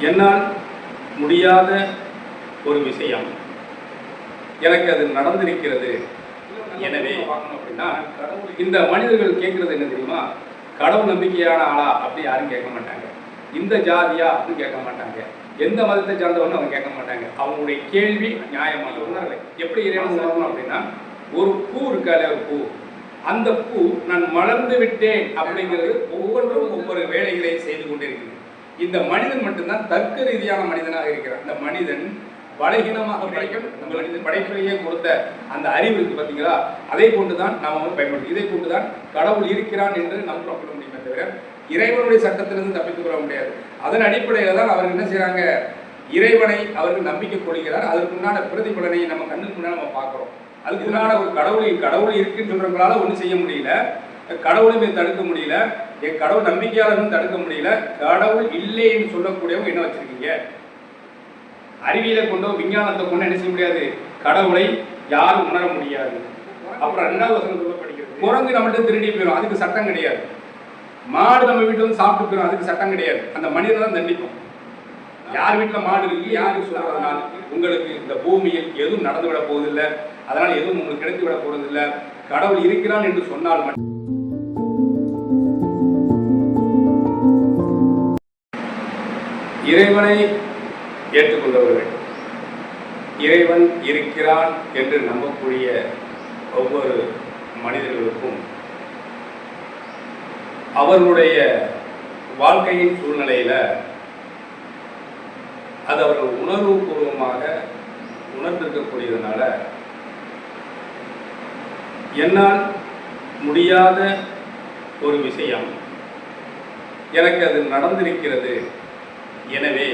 என்னால் முடியாத ஒரு விஷயம். எனக்கு அது நடந்திருக்கிறது. எனவே அப்படின்னா இந்த மனிதர்கள் கேட்கறது என்ன தெரியுமா? கடவுள் நம்பிக்கையான ஆளா? அப்படி யாரும் கேட்க மாட்டாங்க. இந்த ஜாதியா? அப்படின்னு கேட்க மாட்டாங்க. எந்த மதத்தை சார்ந்தவன்னு அவங்க கேட்க மாட்டாங்க. அவங்களுடைய கேள்வி நியாயமான உணர்வு. எப்படி இறைவன் உணரணும் அப்படின்னா ஒரு பூ இருக்காது ஒரு பூ? அந்த பூ நான் மலர்ந்து விட்டேன் அப்படிங்கிறது ஒவ்வொன்றும் ஒவ்வொரு வேலைகளை செய்து கொண்டிருக்கிறது இந்த மனிதன் மட்டும்தான் தர்க்க ரீதியான மனிதனாக இருக்கிறான். இந்த மனிதன் பலகீனமாக படைக்கும். இந்த படைப்பிலேயே கொடுத்த அந்த அறிவு இருக்கு பார்த்தீங்களா அதை கொண்டு தான் நாம் வந்து பயன்படுத்தும் இதை கொண்டு தான் கடவுள் இருக்கிறான் என்று நம்ம புறப்பட முடியுமே தவிர இறைவனுடைய சட்டத்திலிருந்து தப்பித்துக் கொள்ள முடியாது. அதன் அடிப்படையில் தான் அவர்கள் என்ன செய்கிறாங்க இறைவனை அவர்கள் நம்பிக்கை கொள்கிறார். அதற்குண்டான பிரதிபலனை நம்ம கண்ணுக்கு முன்னாடி நம்ம பார்க்குறோம். அதுக்குண்டான ஒரு கடவுளை கடவுள் இருக்குன்னு சொல்றவங்களால ஒன்றும் செய்ய முடியல. கடவுளை தடுக்க முடியல. என் கடவுள் நம்பிக்கையாளரும் தடுக்க முடியல. கடவுள் இல்லைன்னு சொல்லக்கூடியவங்க என்ன வச்சிருக்கீங்க? அறிவியலை கொண்டோ விஞ்ஞானத்தை கொண்டோ என்ன செய்ய முடியாது? கடவுளை யாரும் உணர முடியாது. அப்புறம் ரெண்டாவது வசனம் சொல்லப்படுகிறது குரங்கு நம்மள்ட்ட திருடி போயிடும் அதுக்கு சட்டம் கிடையாது. மாடு நம்ம வீட்டில் வந்து சாப்பிட்டு போயிடும் அதுக்கு சட்டம் கிடையாது. அந்த மனிதனை தான் தண்டிக்கும் யார் வீட்டில் மாடு இருக்கு? யாருக்கு சொல்றதுனால உங்களுக்கு இந்த பூமியில் எதுவும் நடந்து விட போவதில்லை. அதனால் எதுவும் உங்களுக்கு கிடைத்து விட போவதில்லை கடவுள் இருக்கிறான் என்று சொன்னால் மட்டும் இறைவனை ஏற்றுக்கொண்டவர்கள். இறைவன் இருக்கிறான் என்று நம்பக்கூடிய ஒவ்வொரு மனிதர்களுக்கும் அவர்களுடைய வாழ்க்கையின் சூழ்நிலையில் அது அவர்கள் உணர்வுபூர்வமாக உணர்ந்திருக்கக்கூடியதுனால என்னால் முடியாத ஒரு விஷயம் எனக்கு அது நடந்திருக்கிறது எனவே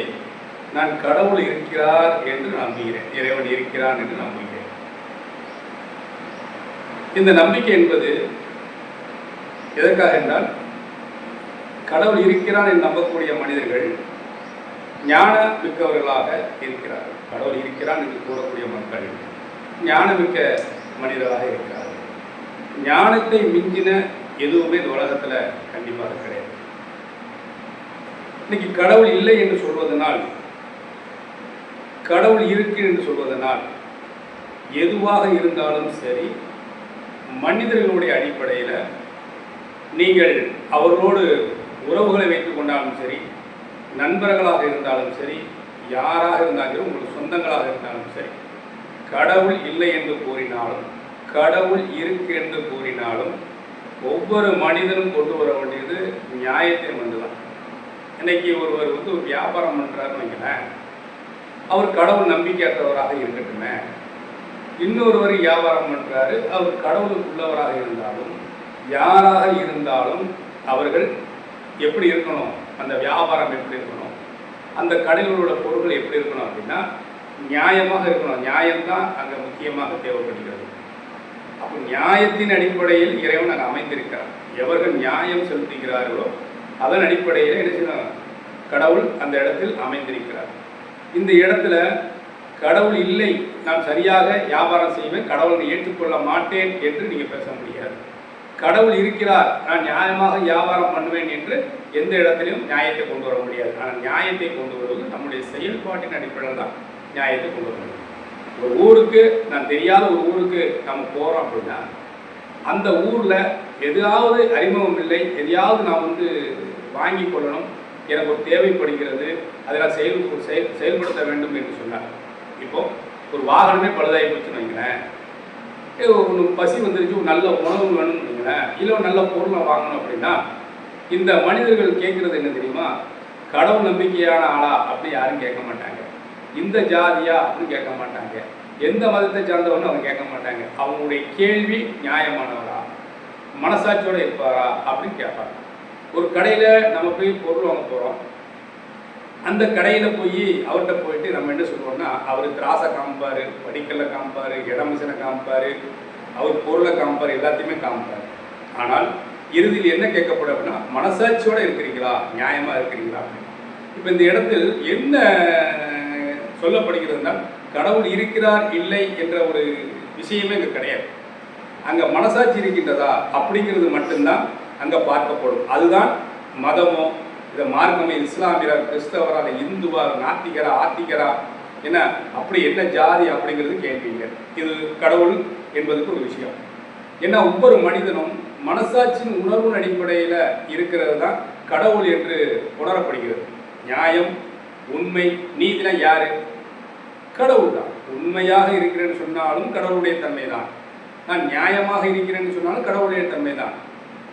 நான் கடவுள் இருக்கிறார் என்று நம்புகிறேன். இறைவன் இருக்கிறான் என்று நம்புகிறேன். இந்த நம்பிக்கை என்பது எதற்காக என்றால் கடவுள் இருக்கிறான் என்று நம்பக்கூடிய மனிதர்கள் ஞான மிக்கவர்களாக இருக்கிறார்கள். கடவுள் இருக்கிறான் என்று கூறக்கூடிய மக்கள் ஞானமிக்க மனிதராக இருக்கிறார்கள். ஞானத்தை மிஞ்சின எதுவுமே இந்த உலகத்தில் கண்டிப்பாக கிடையாது. இன்னைக்கு கடவுள் இல்லை என்று சொல்வதனால் கடவுள் இருக்கு என்று சொல்வதனால் எதுவாக இருந்தாலும் சரி மனிதர்களுடைய அடிப்படையில் நீங்கள் அவர்களோடு உறவுகளை வைத்துக் கொண்டாலும் சரி நண்பர்களாக இருந்தாலும் சரி யாராக இருந்தாலும் சரி உங்களுக்கு சொந்தங்களாக இருந்தாலும் சரி கடவுள் இல்லை என்று கூறினாலும் கடவுள் இருக்கு என்று கூறினாலும் ஒவ்வொரு மனிதனும் கொண்டு வர வேண்டியது நியாயத்தை வந்துதான். இன்னைக்கு ஒருவர் வந்து ஒரு வியாபாரம் பண்ணுறாருன்னு வைங்களேன். அவர் கடவுள் நம்பிக்கையற்றவராக இருக்கட்டுமே. இன்னொருவர் வியாபாரம் பண்ணுறாரு அவர் கடவுளுக்கு உள்ளவராக இருந்தாலும் யாராக இருந்தாலும் அவர்கள் எப்படி இருக்கணும்? அந்த வியாபாரம் எப்படி இருக்கணும்? அந்த கடைகளோட பொருட்கள் எப்படி இருக்கணும் அப்படின்னா நியாயமாக இருக்கணும். நியாயம்தான் அங்கே முக்கியமாக தேவைப்படுகிறது. அப்போ நியாயத்தின் அடிப்படையில் இறைவன் அங்கே அமைந்திருக்கிறார். எவர்கள் நியாயம் செலுத்துகிறார்களோ அதன் அடிப்படையில் என்ன செய்யணும் கடவுள் அந்த இடத்தில் அமைந்திருக்கிறார். இந்த இடத்துல கடவுள் இல்லை நான் சரியாக வியாபாரம் செய்வேன் கடவுளை ஏற்றுக்கொள்ள மாட்டேன் என்று நீங்கள் பேச முடியாது. கடவுள் இருக்கிறார் நான் நியாயமாக வியாபாரம் பண்ணுவேன் என்று எந்த இடத்திலும் நியாயத்தை கொண்டு வர முடியாது. ஆனால் நியாயத்தை கொண்டு வருவது நம்முடைய செயல்பாட்டின் அடிப்படையில் தான் நியாயத்தை கொண்டு வர முடியும். ஒரு ஊருக்கு நான் தெரியாத ஒரு ஊருக்கு நம்ம போகிறோம் அப்படின்னா அந்த ஊரில் எதாவது அறிமுகம் இல்லை எதையாவது நான் வந்து வாங்கி கொள்ளணும். எனக்கு ஒரு தேவைப்படுகிறது. அதை நான் செயல் செயல் செயல்படுத்த வேண்டும் என்று சொன்னார். இப்போ ஒரு வாகனமே பழுதாகி போச்சுன்னு வைங்களேன். ஒன்று பசி வந்துருச்சு ஒரு நல்ல உணவு வேணும்னு வைங்களேன். இல்லை ஒரு நல்ல பொருளை வாங்கணும் அப்படின்னா இந்த மனிதர்கள் கேட்குறது என்ன தெரியுமா? கடவுள் நம்பிக்கையான ஆளா அப்படி யாரும் கேட்க மாட்டாங்க. இந்த ஜாதியா அப்படின்னு கேட்க மாட்டாங்க. எந்த மதத்தை சார்ந்தவன்னு அவங்க கேட்க மாட்டாங்க. அவங்களுடைய கேள்வி நியாயமானவரா? மனசாட்சியோட இருப்பாரா? அப்படின்னு கேட்பாங்க. ஒரு கடையில் நம்ம போய் பொருள் வாங்க போகிறோம் அந்த கடையில் போய் அவர்கிட்ட போயிட்டு நம்ம என்ன சொல்லுவோம்னா அவர் திராசை காமிப்பார் படிக்கல்ல காமிப்பார் இடமிசனை காமிப்பார் அவர் பொருளை காமிப்பார் எல்லாத்தையுமே காமிப்பார். ஆனால் இறுதியில் என்ன கேட்கப்படும் அப்படின்னா மனசாட்சியோடு இருக்கிறீங்களா? நியாயமாக இருக்கிறீங்களா? இப்போ இந்த இடத்தில் என்ன சொல்லப்படுகிறதுனால் கடவுள் இருக்கிறார் இல்லை என்ற ஒரு விஷயமே இங்கே கிடையாது. அங்கே மனசாட்சி இருக்கின்றதா அப்படிங்கிறது மட்டும்தான் அங்கே பார்க்கப்படும். அதுதான் மதமோ இதை மார்க்கமே இஸ்லாமியரா கிறிஸ்தவரா இல்லை இந்துவா நாத்திகரா ஆத்திகரா என்ன அப்படி என்ன ஜாதி அப்படிங்கிறது கேட்பீங்க. இது கடவுள் என்பதுக்கு ஒரு விஷயம். ஏன்னா ஒவ்வொரு மனிதனும் மனசாட்சியின் உணர்வின் அடிப்படையில் இருக்கிறது தான் கடவுள் என்று உணரப்படுகிறது. நியாயம் உண்மை நீதினா யாரு? கடவுள் தான் உண்மையாக இருக்கிறேன்னு சொன்னாலும் கடவுளுடைய தன்மை தான் நான் நியாயமாக இருக்கிறேன்னு சொன்னாலும் கடவுளுடைய தன்மை தான்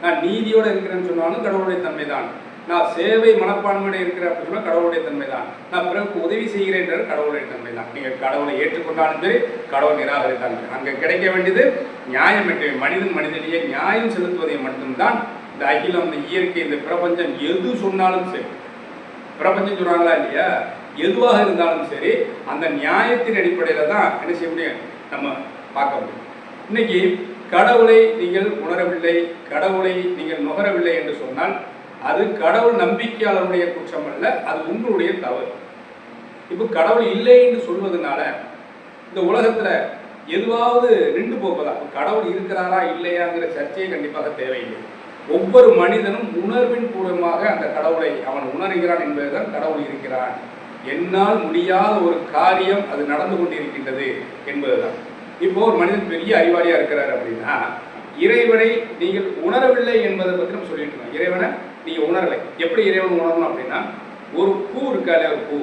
நான் நீதியோடு இருக்கிறேன்னு சொன்னாலும் கடவுளுடைய தன்மை தான் நான் சேவை மனப்பான்மையோட இருக்கிறேன் அப்படின்னு சொன்னால் கடவுளுடைய தன்மை தான் நான் பிறகு உதவி செய்கிறேன் கடவுளுடைய தன்மை தான் நீங்கள் கடவுளை ஏற்றுக்கொண்டாலும் சரி கடவுள் நிராகரித்தாலும் சரி. அங்கே கிடைக்க வேண்டியது நியாயம் என்று மனிதன் மனிதனையே நியாயம் செலுத்துவதை மட்டும்தான் இந்த அகிலம் இந்த இயற்கை இந்த பிரபஞ்சம் எது சொன்னாலும் சரி. பிரபஞ்சம் சொன்னாங்களா இல்லையா? எதுவாக இருந்தாலும் சரி அந்த நியாயத்தின் அடிப்படையில் தான் என்ன செய்ய முடியும்? நம்ம பார்க்க முடியும். இன்னைக்கு கடவுளை நீங்கள் உணரவில்லை கடவுளை நீங்கள் நுகரவில்லை என்று சொன்னால் அது கடவுள் நம்பிக்கையாளருடைய குற்றம் அல்ல அது உங்களுடைய தவறு. இப்போ கடவுள் இல்லை என்று சொல்வதனால இந்த உலகத்தில் எதுவாவது நின்று போவதா? கடவுள் இருக்கிறாரா இல்லையாங்கிற சர்ச்சையே கண்டிப்பாக தேவையில்லை. ஒவ்வொரு மனிதனும் உணர்வின் பூர்வமாக அந்த கடவுளை அவன் உணர்கிறான் என்பதுதான் கடவுள் இருக்கிறான். என்னால் முடியாத ஒரு காரியம் அது நடந்து கொண்டிருக்கின்றது என்பதுதான். இப்போ ஒரு மனிதன் பெரிய அறிவாளியா இருக்கிறார் அப்படின்னா இறைவனை நீங்கள் உணரவில்லை என்பதை பற்றி நம்ம சொல்லிட்டு இருக்கோம் இறைவனை நீங்க உணரலை. எப்படி இறைவன் உணரணும் அப்படின்னா ஒரு பூ இருக்காலே ஒரு பூ?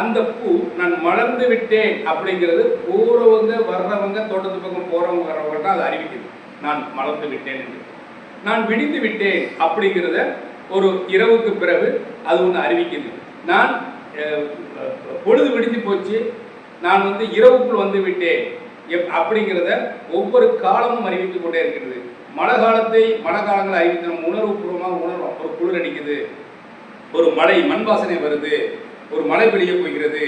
அந்த பூ நான் மலர்ந்து விட்டேன் அப்படிங்கிறது போறவங்க வர்றவங்க தோட்டத்து பக்கம் போறவங்க வர்றவங்க தான் அதை அறிவிக்குது. நான் மலர்ந்து விட்டேன் என்று. நான் விடிந்து விட்டேன் அப்படிங்கிறத ஒரு இரவுக்கு பிறகு அது ஒன்று அறிவிக்குது. நான் பொழுது விடிஞ்சு போச்சு. நான் வந்து இரவுக்குள் வந்து விட்டேன் எப்- அப்படிங்கிறத ஒவ்வொரு காலமும் அறிவித்துக் கொண்டே இருக்கிறது. மழை காலத்தை மழை காலங்களை அறிவித்து நம்ம உணர்வுபூர்வமாக உணர்வோம் ஒரு குளிர் அடிக்குது ஒரு மழை மண் வாசனை வருது ஒரு மழை பெய்ய போகிறது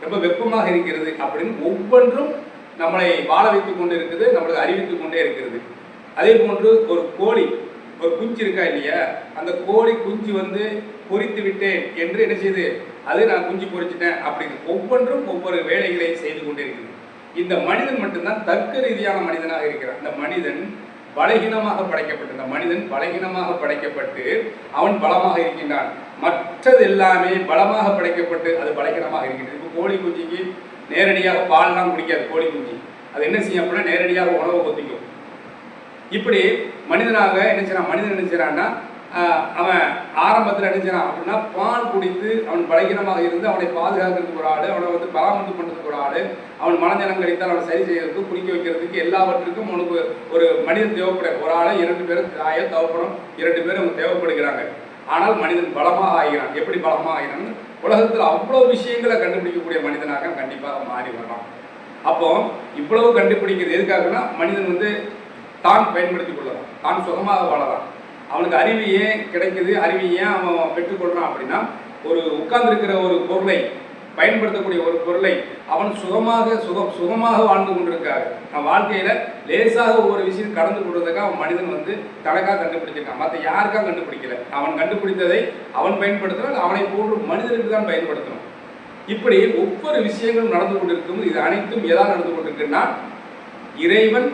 ரொம்ப வெப்பமாக இருக்கிறது அப்படின்னு ஒவ்வொன்றும் நம்மளை வாழ வைத்துக் கொண்டு இருக்குது நம்மளுக்கு அறிவித்துக் கொண்டே இருக்கிறது. அதே போன்று ஒரு கோழி ஒரு குஞ்சு இருக்கா இல்லையா? அந்த கோழி குஞ்சு வந்து பொரித்து விட்டேன் என்று என்ன செய்யுது அது நான் குஞ்சு பொரிச்சிட்டேன் அப்படின்னு ஒவ்வொன்றும் ஒவ்வொரு வேலைகளை செய்து கொண்டே இருக்கிறது இந்த மனிதன் மட்டும்தான் தர்க்க ரீதியான மனிதனாக இருக்கிறான். இந்த மனிதன் பலகீனமாக படைக்கப்பட்ட இந்த மனிதன் பலகீனமாக படைக்கப்பட்டு அவன் பலமாக இருக்கின்றான். மற்றது எல்லாமே பலமாக படைக்கப்பட்டு அது பலகீனமாக இருக்கின்றது. இப்போ கோழி குஞ்சிக்கு நேரடியாக பால்லாம் குடிக்காது கோழி குஞ்சி. அது என்ன செய்யும் அப்படின்னா நேரடியாக உணவை கொத்திக்கும். இப்படி மனிதனாக என்ன செய்யறான்? மனிதன் என்ன செய்யறான்னா அவன் ஆரம்பத்தில் என்ன அப்படின்னா பால் குடித்து அவன் பலகீனமாக இருந்து அவனை பாதுகாக்கிறதுக்கு ஒரு ஆள் அவனை வந்து பராமரிப்பு பண்ணுறதுக்கு ஒரு ஆள் அவன் மனஜலம் கழித்தால் அவனை சரி செய்யறதுக்கு குடிக்க வைக்கிறதுக்கு எல்லாவற்றுக்கும் அவனுக்கு ஒரு மனிதன் தேவைப்பட ஒரு ஆளை இரண்டு பேரும் தாயோ தேவைப்படும் இரண்டு பேரும் அவங்க தேவைப்படுகிறாங்க. ஆனால் மனிதன் பலமாக ஆகிறான். எப்படி பலமாக ஆகிறான் உலகத்தில் அவ்வளோ விஷயங்களை கண்டுபிடிக்கக்கூடிய மனிதனாக கண்டிப்பாக மாறி வரலாம் அப்போ இவ்வளவு கண்டுபிடிக்கிறது எதுக்காகனா மனிதன் வந்து தான் பயன்படுத்தி கொள்ளலாம் தான் சுகமாக வாழலாம் அவனுக்கு அறிவு ஏன் கிடைக்குது? அறிவு ஏன் அவன் பெற்றுக்கொள்றான் அப்படின்னா ஒரு உட்கார்ந்துருக்கிற ஒரு பொருளை பயன்படுத்தக்கூடிய ஒரு பொருளை அவன் சுகமாக சுகம் சுகமாக வாழ்ந்து கொண்டிருக்காரு. அவன் வாழ்க்கையில் லேசாக ஒவ்வொரு விஷயம் கடந்து கொள்வதற்காக அவன் மனிதன் வந்து தனக்காக கண்டுபிடிச்சிருக்கான். மற்ற யாருக்காக கண்டுபிடிக்கல? அவன் கண்டுபிடித்ததை அவன் பயன்படுத்தினால் அவனை போன்று மனிதனுக்கு தான் பயன்படுத்தணும் இப்படி ஒவ்வொரு விஷயங்களும் நடந்து கொண்டிருக்கும் இது அனைத்தும் எதாவது நடந்து கொண்டிருக்குன்னா இறைவன்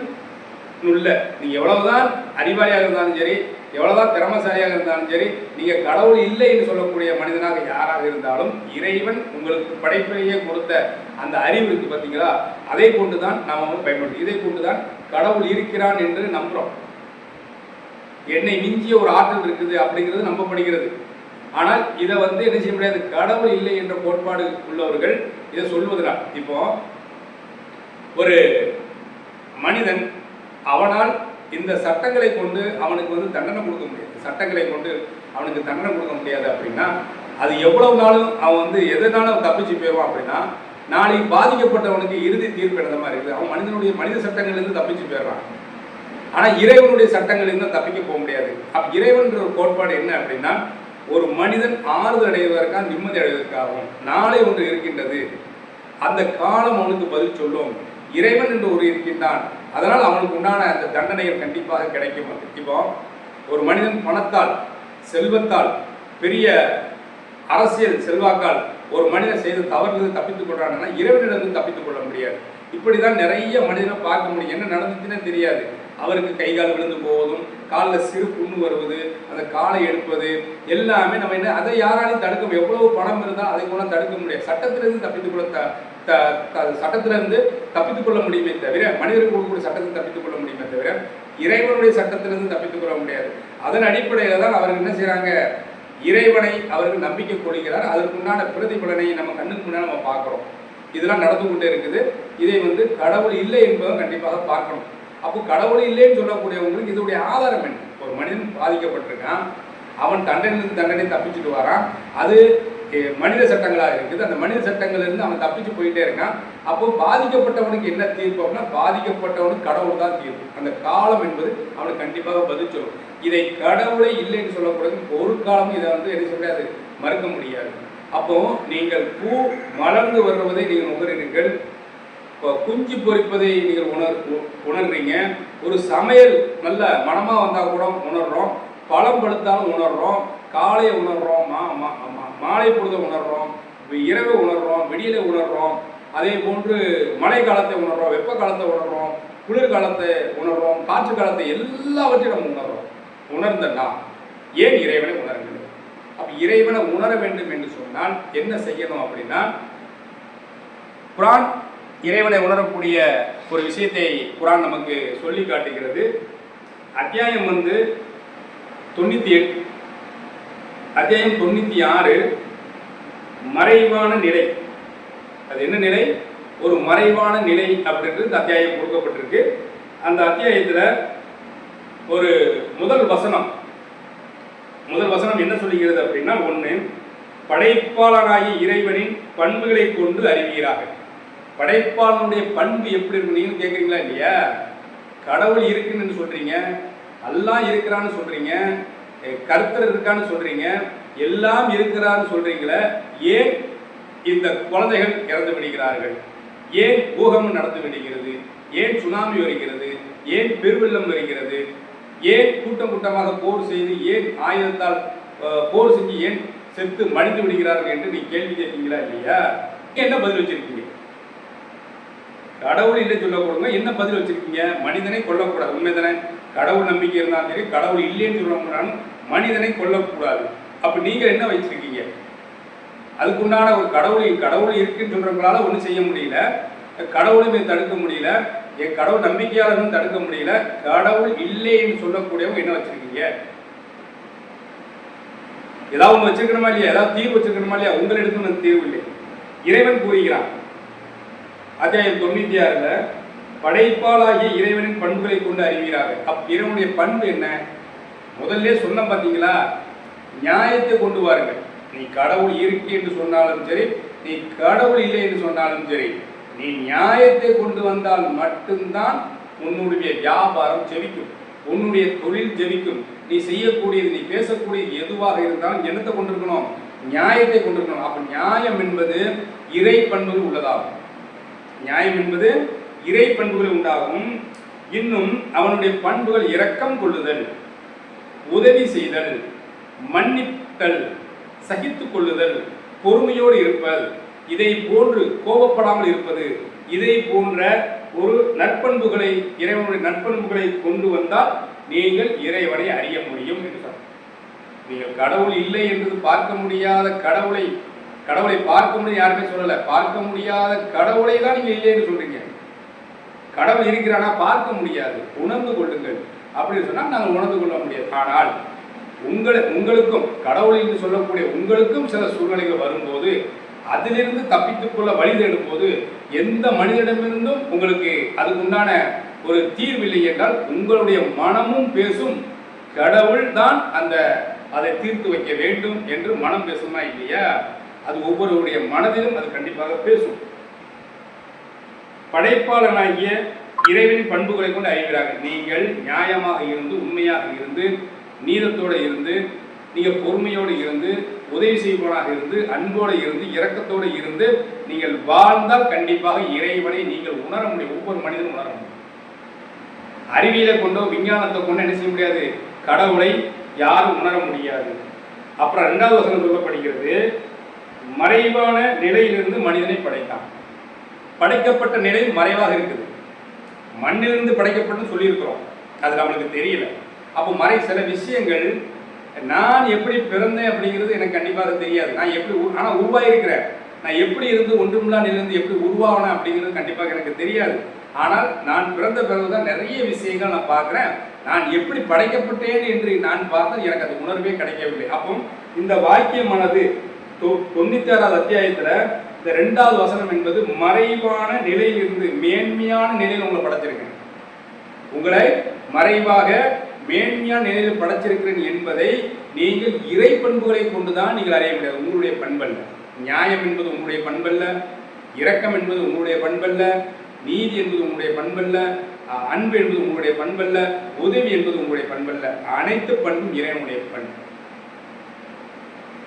உள்ள நீ எவ்வளவுதான் அறிவாளியாக இருந்தாலும் சரி எவ்வளவுதான் திறமசாலியாக இருந்தாலும் சரி நீங்க கடவுள் இல்லை என்று சொல்லக்கூடிய மனிதனாக யாராக இருந்தாலும் இறைவன் உங்களுக்கு படைப்பிலேயே கொடுத்த அந்த அறிவு இருக்கு பார்த்தீங்களா? அதை கொண்டு தான் நாம் வந்து பயன்படுத்தும் இதை கொண்டு தான் கடவுள் இருக்கிறான் என்று நம்புறோம். என்னை மிஞ்சிய ஒரு ஆற்றல் இருக்குது அப்படிங்கிறது நம்பப்படுகிறது. ஆனால் இதை வந்து என்ன செய்ய முடியாது? கடவுள் இல்லை என்ற கோட்பாடு உள்ளவர்கள் இதை சொல்வதனால் இப்போ ஒரு மனிதன் அவனால் இந்த சட்டங்களை கொண்டு அவனுக்கு வந்து தண்டனை கொடுக்க முடியாது. சட்டங்களை கொண்டு அவனுக்கு தண்டனை கொடுக்க முடியாது அப்படின்னா அது எவ்வளவு நாளும் அவன் வந்து எதனாலும் தப்பிச்சு போயிடுவான் அப்படின்னா நாளை பாதிக்கப்பட்டவனுக்கு இறுதி தீர்ப்பு எழுத மாதிரி இருக்குது. அவன் மனிதனுடைய மனித சட்டங்கள்லேருந்து தப்பிச்சு போயிடுறான். ஆனா இறைவனுடைய சட்டங்களிலிருந்து தப்பிக்க போக முடியாது. அப்ப இறைவன்ற ஒரு கோட்பாடு என்ன அப்படின்னா ஒரு மனிதன் ஆறுதல் அடைவதற்காக நிம்மதி அடைவதற்காகவும் நாளை ஒன்று இருக்கின்றது. அந்த காலம் அவனுக்கு பதில் சொல்லும். இறைவன் என்று ஒரு இருக்கின்றான். அதனால் அவனுக்கு உண்டான அந்த தண்டனைகள் கண்டிப்பாக கிடைக்கும். இப்போ ஒரு மனிதன் பணத்தால் செல்வத்தால் பெரிய அரசியல் செல்வாக்கால் ஒரு மனிதன் செய்த தவறுலேருந்து தப்பித்துக் கொள்றான்னா இறைவனிடமிருந்து தப்பித்துக் கொள்ள முடியாது. இப்படிதான் நிறைய மனிதனை பார்க்க முடியும். என்ன நடந்துச்சுன்னே தெரியாது. அவருக்கு கை கால் விழுந்து போவதும் காலில் சிறு புண்ணு வருவது அந்த காலை எடுப்பது எல்லாமே நம்ம என்ன அதை யாராலையும் தடுக்க எவ்வளவு பணம் இருந்தால் அதை கூட தடுக்க முடியாது. சட்டத்திலிருந்து தப்பித்துக் கொள்ள த- த- சட்டத்திலிருந்து தப்பித்துக் கொள்ள முடியுமே தவிர மனிதர்கள் கொடுக்கக்கூடிய சட்டத்தை தப்பித்துக் கொள்ள முடியுமே தவிர இறைவனுடைய சட்டத்திலிருந்து தப்பித்துக் கொள்ள முடியாது. அதன் அடிப்படையில் தான் அவர்கள் என்ன செய்கிறாங்க இறைவனை அவர்கள் நம்பிக்கை கொள்கிறார். அதற்குண்டான பிரதிபலனை நம்ம கண்ணுக்கு முன்னாடி நம்ம பார்க்குறோம். இதெல்லாம் நடந்து கொண்டே இருக்குது. இதை வந்து கடவுள் இல்லை என்பதை கண்டிப்பாக பார்க்கணும். அப்போ கடவுள் இல்லைன்னு சொல்லக்கூடியவங்களுக்கு இதோடைய ஆதாரம் என்ன? ஒரு மனிதன் பாதிக்கப்பட்டிருக்கான். அவன் தண்டனையிலிருந்து தண்டனை தப்பிச்சுட்டு வரான். அது மனித சட்டங்களாக இருக்குது. அந்த மனித சட்டங்கள்ல இருந்து அவன் தப்பிச்சு போயிட்டே இருக்கான். அப்போ பாதிக்கப்பட்டவனுக்கு என்ன தீர்ப்பு அப்படின்னா பாதிக்கப்பட்டவனுக்கு கடவுள் தான் தீர்ப்பு. அந்த காலம் என்பது அவனுக்கு கண்டிப்பாக பதில் சொல்லும். இதை கடவுளே இல்லைன்னு சொல்லக்கூடாது. ஒரு காலமும் இதை வந்து என்ன அது மறுக்க முடியாது. அப்போ நீங்கள் பூ மலர்ந்து வருவதை நீங்கள் உணர்கிறீர்கள். இப்போ குஞ்சு பொரிப்பதை நீங்கள் உணர் உ- உணர்றீங்க. ஒரு சமையல் நல்ல மனமாக வந்தால் கூட உணர்றோம். பழம் பழுத்தாலும் உணர்றோம். காலையை உணர்றோம். மா ஆமாம் ஆமாம் மாலை பொழுது உணர்றோம் இரவு இரவை உணர்றோம் விடியலை உணர்றோம் அதே போன்று மழை காலத்தை உணர்றோம் வெப்ப காலத்தை உணர்றோம் குளிர் காலத்தை உணர்றோம் காற்று காலத்தை எல்லாவற்றையும் நம்ம உணர்றோம். உணர்ந்த நாம் ஏன் இறைவனை உணரவில்லை அப்ப இறைவனை உணர வேண்டும் என்று சொன்னால் என்ன செய்யணும் அப்படின்னா குரான் இறைவனை உணரக்கூடிய ஒரு விஷயத்தை குரான் நமக்கு சொல்லி காட்டுகிறது. அத்தியாயம் வந்து தொண்ணூற்றி எட்டு. அத்தியாயம் தொண்ணூற்றி ஆறு மறைவான நிலை. அது என்ன நிலை? ஒரு மறைவான நிலை அப்படின்றது இந்த அத்தியாயம் கொடுக்கப்பட்டிருக்கு. அந்த அத்தியாயத்தில் ஒரு முதல் வசனம். முதல் வசனம் என்ன சொல்லுகிறது அப்படின்னா ஒன்று படைப்பாளராகிய இறைவனின் பண்புகளை கொண்டு அறிவுகிறார்கள் படைப்பாளனுடைய பண்பு எப்படி இருக்கும் நீங்க கேட்குறீங்களா இல்லையா? கடவுள் இருக்குன்னு சொல்றீங்க எல்லாம் இருக்கிறான்னு சொல்றீங்க கருத்தர் இருக்கான்னு சொல்றீங்க எல்லாம் இருக்கிறான்னு சொல்றீங்களே ஏன் இந்த குழந்தைகள் இறந்து விடுகிறார்கள்? ஏன் பூகம்பம் நடந்து விடுகிறது? ஏன் சுனாமி வருகிறது? ஏன் பெருவெள்ளம் வருகிறது? ஏன் கூட்டம் கூட்டமாக போர் செய்து ஏன் ஆயுதத்தால் போர் செஞ்சு ஏன் செத்து மடிந்து விடுகிறார்கள் என்று நீ கேள்வி கேட்பீங்களா இல்லையா? என்ன பதில் வச்சிருக்கீங்க? கடவுள் இல்லை சொல்ல என்ன பதில் வச்சிருக்கீங்க? மனிதனை கொல்லக்கூடாது உண்மைதானே? கடவுள் நம்பிக்கை இருந்தாலும் சரி கடவுள் இல்லைன்னு சொல்ல மனிதனை கொல்லக்கூடாது. அப்ப நீங்க என்ன வச்சிருக்கீங்க அதுக்குண்டான ஒரு கடவுள் கடவுள் இருக்குன்னு சொல்கிறவங்களால ஒன்றும் செய்ய முடியல. கடவுளுமே தடுக்க முடியல. என் கடவுள் நம்பிக்கையாளர்களும் தடுக்க முடியல. கடவுள் இல்லைன்னு சொல்லக்கூடியவங்க என்ன வச்சிருக்கீங்க? ஏதாவது ஒன்று வச்சிருக்கணுமா இல்லையா? ஏதாவது தீர்வு வச்சிருக்கணுமா இல்லையா? உங்களிடத்துல தீர்வு இல்லை. இறைவன் கூறுகிறான். அத்தியாயம் தொண்ணூத்தி ஆறுல படைப்பாளாகிய இறைவனின் பண்புகளை கொண்டு அறிவீராக அப் இறைவனுடைய பண்பு என்ன? முதல்ல சொன்ன பார்த்தீங்களா நியாயத்தை கொண்டு வாருங்கள். நீ கடவுள் இருக்கு என்று சொன்னாலும் சரி நீ கடவுள் இல்லை என்று சொன்னாலும் சரி நீ நியாயத்தை கொண்டு வந்தால் மட்டும்தான் உன்னுடைய வியாபாரம் செவிக்கும் உன்னுடைய தொழில் ஜெபிக்கும் நீ செய்யக்கூடியது நீ பேசக்கூடியது எதுவாக இருந்தாலும் என்னத்தை கொண்டிருக்கணும்? நியாயத்தை கொண்டிருக்கணும். அப்ப நியாயம் என்பது இறை பண்புகள் உள்ளதாகும். நியாயம் என்பது இறை பண்புகள் உண்டாகும். இன்னும் அவனுடைய பண்புகள் இரக்கம் கொள்ளுதல். உதவி செய்தல் மன்னித்தல் சகித்துக் கொள்ளுதல் பொறுமையோடு இருப்பது இதை போன்று கோபப்படாமல் இருப்பது இதை போன்ற ஒரு நற்பண்புகளை இறைவனுடைய நற்பண்புகளை கொண்டு வந்தால் நீங்கள் இறைவனை அறிய முடியும் என்றார் நீங்கள் கடவுள் இல்லை என்று பார்க்க முடியாத கடவுளை கடவுளை பார்க்க முடியும் யாருமே சொல்லலை. பார்க்க முடியாத கடவுளை தான் நீங்கள் இல்லை என்று சொல்றீங்க. கடவுள் இருக்கிறானா பார்க்க முடியாது. உணர்ந்து கொள்ளுங்கள். அப்படின்னு சொன்னால் நாங்கள் உணர்ந்து கொள்ள முடியாது. ஆனால் உங்களை உங்களுக்கும் கடவுள் என்று சொல்லக்கூடிய உங்களுக்கும் சில சூழ்நிலைகள் வரும்போது அதிலிருந்து தப்பித்துக் கொள்ள வழி தேடும்போது எந்த மனிதனிடமிருந்தும் உங்களுக்கு அதுக்கு உண்டான ஒரு தீர்வில்லை என்றால் உங்களுடைய மனமும் பேசும். கடவுள் தான் அந்த அதை தீர்த்து வைக்க வேண்டும் என்று மனம் பேசுமா இல்லையா? அது ஒவ்வொருவருடைய மனதிலும் அது கண்டிப்பாக பேசும். படைப்பாளனாகிய இறைவனின் பண்புகளை கொண்டு அறிகிறார்கள் நீங்கள் நியாயமாக இருந்து உண்மையாக இருந்து நீதத்தோடு இருந்து நீங்கள் பொறுமையோடு இருந்து உதவி செய்பவனாக இருந்து அன்போடு இருந்து இரக்கத்தோடு இருந்து நீங்கள் வாழ்ந்தால் கண்டிப்பாக இறைவனை நீங்கள் உணர முடியும். ஒவ்வொரு மனிதனும் உணர முடியும். அறிவியலை கொண்டோ விஞ்ஞானத்தை கொண்டோ என்ன செய்ய முடியாது? கடவுளை யாரும் உணர முடியாது. அப்புறம் ரெண்டாவது வசனம் சொல்லப்படுகிறது மறைவான நிலையிலிருந்து மனிதனை படைத்தான். படைக்கப்பட்ட நிலை மறைவாக இருக்குது. மண்ணிலிருந்து படைக்கப்பட்டு சொல்லியிருக்கிறோம். அது நம்மளுக்கு தெரியல. அப்போ மறை சில விஷயங்கள் நான் எப்படி பிறந்தேன் அப்படிங்கிறது எனக்கு கண்டிப்பாக தெரியாது. நான் எப்படி ஆனால் உருவாயிருக்கிறேன். நான் எப்படி இருந்து ஒன்றுமில்லா நிலையிலிருந்து எப்படி உருவாகினேன் அப்படிங்கிறது கண்டிப்பாக எனக்கு தெரியாது. ஆனால் நான் பிறந்த பிறகுதான் நிறைய விஷயங்கள் நான் பார்க்குறேன். நான் எப்படி படைக்கப்பட்டேன் என்று நான் பார்த்தேன் எனக்கு அது உணர்வே கிடைக்கவில்லை. அப்போ இந்த வாக்கியமானது தொ- தொண்ணூத்தி ஆறாவது அத்தியாயத்தில் இந்த ரெண்டாவது வசனம் என்பது மறைவான நிலையிலிருந்து மேன்மையான நிலையில் உங்களை படைச்சிருக்கேன் உங்களை மறைவாக மேன்மையான நிலையில் படைச்சிருக்கிறேன் என்பதை நீங்கள் இறை பண்புகளை கொண்டுதான் நீங்கள் அறிய முடியாது. உங்களுடைய பண்பல்ல. நியாயம் என்பது உங்களுடைய பண்பல்ல. இரக்கம் என்பது உங்களுடைய பண்பல்ல. நீதி என்பது உங்களுடைய பண்பல்ல. அன்பு என்பது உங்களுடைய பண்பல்ல. உதவி என்பது உங்களுடைய பண்பல்ல. அனைத்து பண்பும் இறைவனுடைய பண்பு.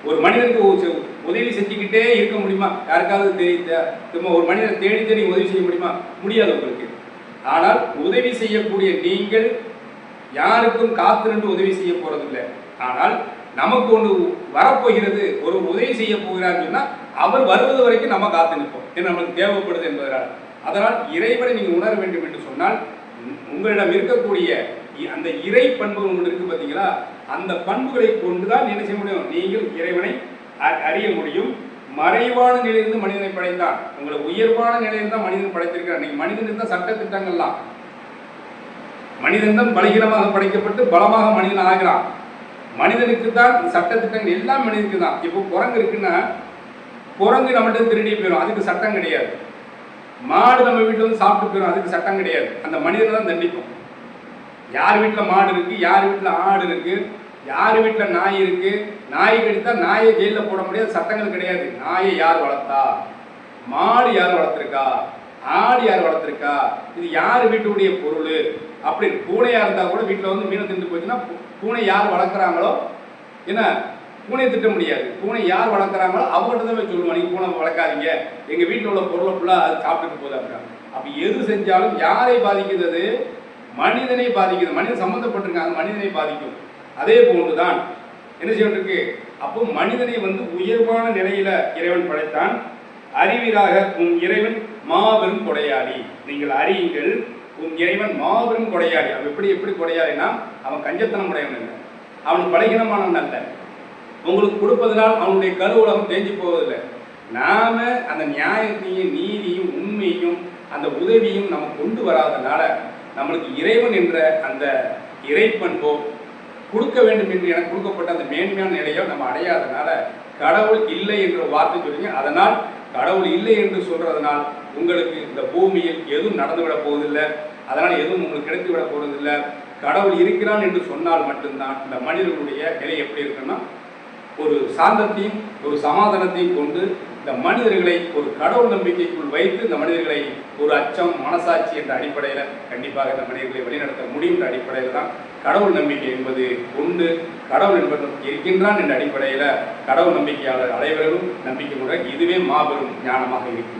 ஒரு மனிதனுக்கு உதவி செஞ்சுக்கிட்டே இருக்க முடியுமா? யாருக்காவது தெரியும் சும்மா ஒரு மனிதனை தேடி தேடி உதவி செய்ய முடியுமா? முடியாது உங்களுக்கு. ஆனால் உதவி செய்யக்கூடிய நீங்கள் யாருக்கும் காத்து நின்று உதவி செய்ய போறதில்லை. ஆனால் நமக்கு ஒன்று வரப்போகிறது ஒரு உதவி செய்ய போகிறார் சொன்னால் அவர் வருவது வரைக்கும் நம்ம காத்து நிற்போம். இது நமக்கு தேவைப்படுது என்பதனால். அதனால் இறைவனை நீங்கள் உணர வேண்டும் என்று சொன்னால் உங்களிடம் இருக்கக்கூடிய அந்த இறை பண்புகள் ஒன்று இருக்கு பார்த்தீங்களா அந்த பண்புகளை கொண்டுதான் என்ன செய்ய முடியும்? நீங்கள் இறைவனை அறிய முடியும். மறைவான நிலையிலிருந்து மனிதனை படைத்தான். உங்களை உயர்வான நிலையிலிருந்து தான் மனிதன் படைத்திருக்கிறார். நீங்க மனிதன் தான் சட்ட திட்டங்கள்லாம் மனிதன் தான் பலகீனமாக படைக்கப்பட்டு பலமாக மனிதன் ஆகிறான். மனிதனுக்கு தான் சட்ட திட்டங்கள் எல்லாம் மனிதனுக்கு தான். இப்போ குரங்கு இருக்குன்னா குரங்கு நம்மகிட்ட திருடி போயிடும் அதுக்கு சட்டம் கிடையாது. மாடு நம்ம வீட்டில் வந்து சாப்பிட்டு போயிடும் அதுக்கு சட்டம் கிடையாது. அந்த மனிதனை தான் தண்டிக்கும் யார் வீட்டில் மாடு இருக்கு? யார் வீட்டில் ஆடு இருக்கு? யார் வீட்டில் நாய் இருக்கு? நாய் கடித்தா நாயை ஜெயிலில் போட முடியாது சட்டங்கள் கிடையாது. நாயை யார் வளர்த்தா? மாடு யார் வளர்த்துருக்கா? ஆடு யார் வளர்த்துருக்கா? இது யார் வீட்டுடைய பொருள்? அப்படி பூனையாக இருந்தால் கூட வீட்டில் வந்து மீனை திண்டு போச்சுன்னா பூனை யார் வளர்க்குறாங்களோ? என்ன? பூனையை திட்ட முடியாது. பூனை யார் வளர்க்குறாங்களோ அவங்ககிட்ட தான் போய் சொல்லுவாங்க நீங்கள் பூனை வளர்க்காதீங்க. எங்கள் வீட்டில் உள்ள பொருளை ஃபுல்லாக அது சாப்பிட்டுட்டு போகுது அப்படின்னா அப்போ எது செஞ்சாலும் யாரை பாதிக்கிறது மனிதனை பாதிக்குது. மனிதன் சம்மந்தப்பட்டிருக்காங்க மனிதனை பாதிக்கும். அதே போன்றுதான் என்ன செய்யப்பட்டிருக்கு? அப்போ மனிதனை வந்து உயர்வான நிலையில இறைவன் படைத்தான். அறிவீராக உன் இறைவன் மாபெரும் கொடையாளி. நீங்கள் அறியுங்கள் உன் இறைவன் மாபெரும் கொடையாளி. அவன் எப்படி எப்படி கொடையாளினா அவன் கஞ்சத்தனம் உடையவன் இல்லை அவன் பலகீனமானவன் அல்ல. உங்களுக்கு கொடுப்பதனால் அவனுடைய கரு உலகம் தேஞ்சு போவதில்லை. நாம அந்த நியாயத்தையும் நீதியும் உண்மையும் அந்த உதவியும் நம்ம கொண்டு வராதனால நம்மளுக்கு இறைவன் என்ற அந்த இறைப்பண்போ கொடுக்க வேண்டும் என்று எனக்கு கொடுக்கப்பட்ட அந்த மேன்மையான நிலையோ நம்ம அடையாதனால கடவுள் இல்லை என்ற வார்த்தை சொல்லுங்க அதனால் கடவுள் இல்லை என்று சொல்றதனால் உங்களுக்கு இந்த பூமியில் எதுவும் நடந்துவிட போவதில்லை. அதனால் எதுவும் உங்களுக்கு கிடைத்து விட போவதில்லை. கடவுள் இருக்கிறான் என்று சொன்னால் மட்டும்தான் இந்த மனிதர்களுடைய நிலை எப்படி இருக்குன்னா ஒரு சாந்தத்தையும் ஒரு சமாதானத்தையும் கொண்டு இந்த மனிதர்களை ஒரு கடவுள் நம்பிக்கைக்குள் வைத்து இந்த மனிதர்களை ஒரு அச்சம் மனசாட்சி என்ற அடிப்படையில் கண்டிப்பாக இந்த மனிதர்களை வழிநடத்த முடியும் என்ற அடிப்படையில் தான் கடவுள் நம்பிக்கை என்பது உண்டு. கடவுள் என்பது இருக்கின்றான் என்ற அடிப்படையில் கடவுள் நம்பிக்கையாளர் அனைவரும் நம்பிக்கை கூட இதுவே மாபெரும் ஞானமாக இருக்கும்.